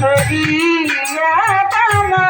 হরিয়া তামা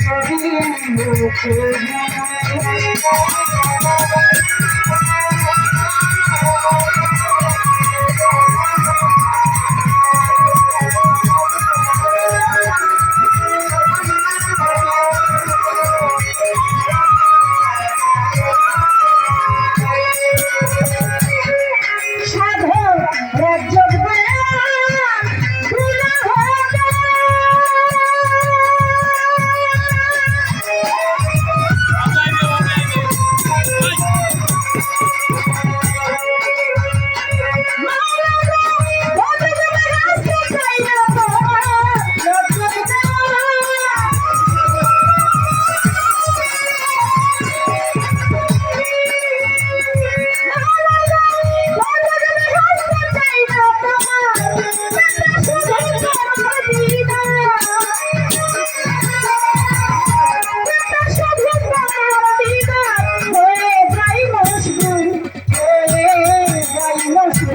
সাধু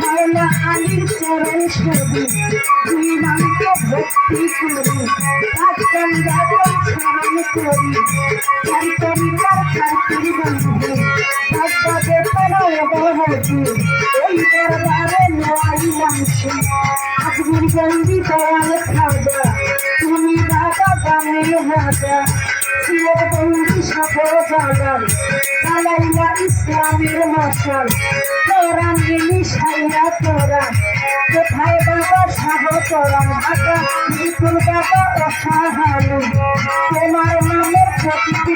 মাওলা আলীর চরণ ছবি দুই নামকে ভক্তি করি আজকাল যাদব স্মরণ করি কান্তরিকার কান্তির বন্ধু ভাগ্যে পড়ায় বহতি ওই দরবারে নোয়াইলাম আজমির বন্দি দয়াল খাজা তুমি দাদা দামের হাজা। সিলেট বন্দি সফর জালাল চালাইলা ইসলামের মশাল তোরা সাইয়া তোরা কোথায় বাবা সাহ তোরা ঢাকা বিপুল তোমার নামের প্রকৃতি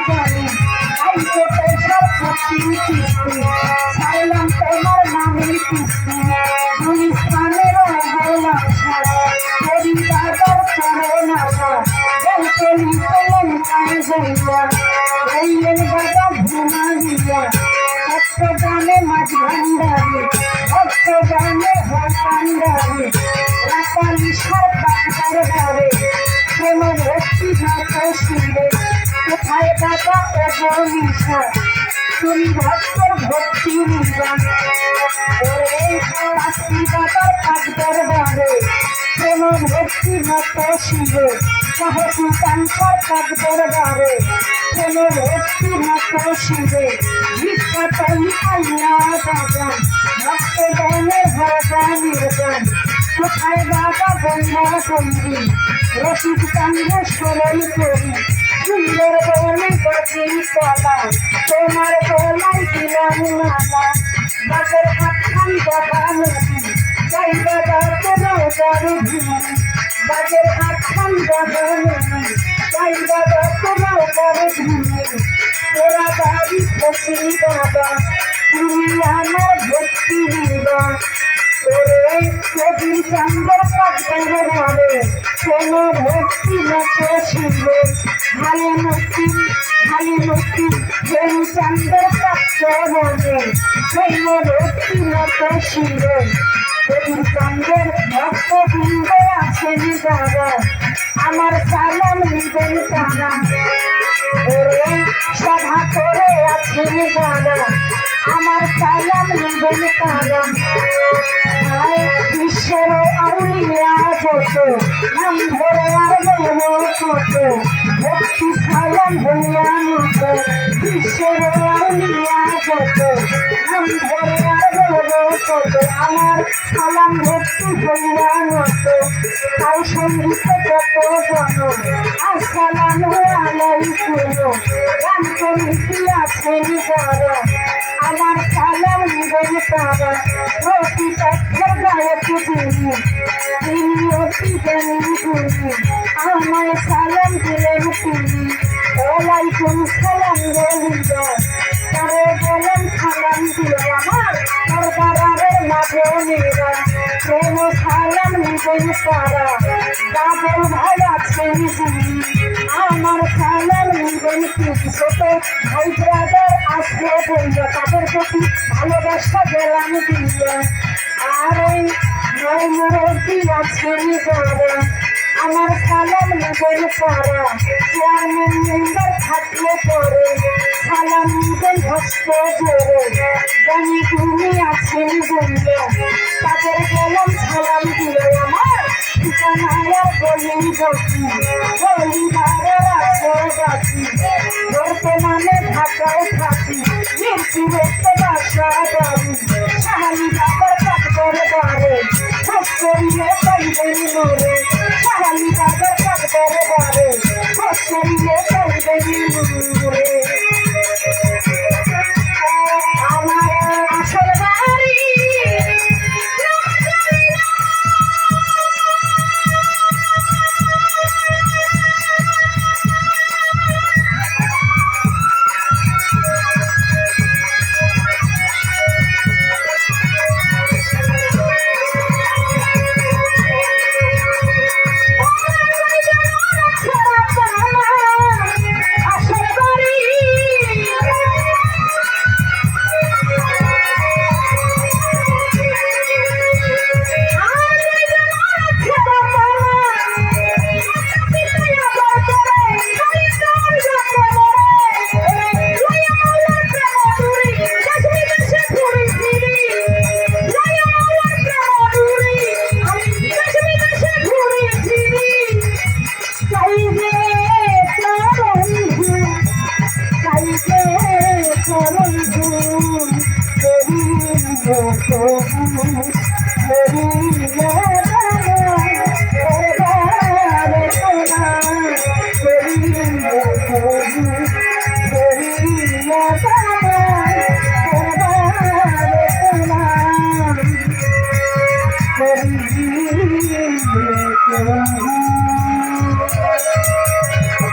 নিতলেন আয় যাইয়া বললেন বাবা ঘুমা দিয়া ভক্ত গানে মাঝ ভান্ডারি ভক্ত গানে ভান্ডারি রাতালি সরকার দরবারে প্রেম ভক্তি ভাত শিবে কোথায় বাবা অবনিশা তুমি ভক্তর ভক্তি নিবান। শাস্তি বাবার পাক দরবারে। কোন ভক্তি মত শিবে সাহসী কাঞ্চার পাক দরবারে। কোন ভক্তি মত শিবে ভিক্ষা তাই আল্লাহ বাবা ভক্ত গণের ভাবা নির্বাণ কোথায় বাবা বন্যা বন্দি রসিদ কান্দ সরল করি সুন্দর বলে বাজি কলা। তোমার গলায় দিলাম মালা। বাজার হাতখান বাবা নদী। যাই বাবা তোমার ঘুমি বাজার হাতখান বাবা নদী। যাই বাবা তোমার ঘুমি তোরা বাড়ি খুশি বাবা তুমি আমার ভক্তি দিবা কবি চন্দ্র পাত্রের ঘরে কোন ভক্তি মতো শিবে ভালে মুক্তি ভালে মুক্তি কবি চন্দ্র বলে কোন ভক্তি মতো শিবে কবি চন্দ্রের ভক্ত বৃন্দ আছেন যারা আমার সালাম নিবেন তারা। সভা করে আছেন যারা আমার সালাম নিবেন কালাম। হায় বিশ্বের আউলিয়া কত নাম ধরে আর বলব কত ভক্তি সালাম হইয়া মত বিশ্বের আউলিয়া কত নাম ধরে আর বলব আমার সালাম ভক্তি হইয়া মত। তাই সংগীত যত জন আসসালামু আলাইকুম। গান কমিটি আছেন যারা আমার সালাম নিবেন তারা। অতি তথ্যের গায়ক তিনি তিনি অতি জ্ঞানী গুণী। আমায় সালাম দিলেন তিনি। ওয়ালাইকুম সালাম। নিরা প্রেম সালাম নিবেন তারা বাবুল ভাই আছেন আমার সালাম নিবেন তিনি ছোট ভাই ব্রাদার আসবে বলল তাদের প্রতি ভালোবাসা গেলাম দিয়ে আর ওই নয় মুরব্বী আছেন যারা আমার সালাম নিবেন তারা চেয়ারম্যান মেম্বার থাকলে পরে সালাম নিবেন ভক্ত জোরে। জানি তুমি আছেন বললে তাদের গেলাম সালাম দিল আমার ঠিকানায় বলি বসি বলি ভাড়া আছে বাকি বর্তমানে ঢাকায় থাকি। মিরপুরেতে বাসা বাড়ি শাহালি বাবার কাজ করে বারে খোঁজ করিলে পাইবেন মোরে শাহালি বাবার কাজ করে বারে খোঁজ করিলে পাইবেন মোরে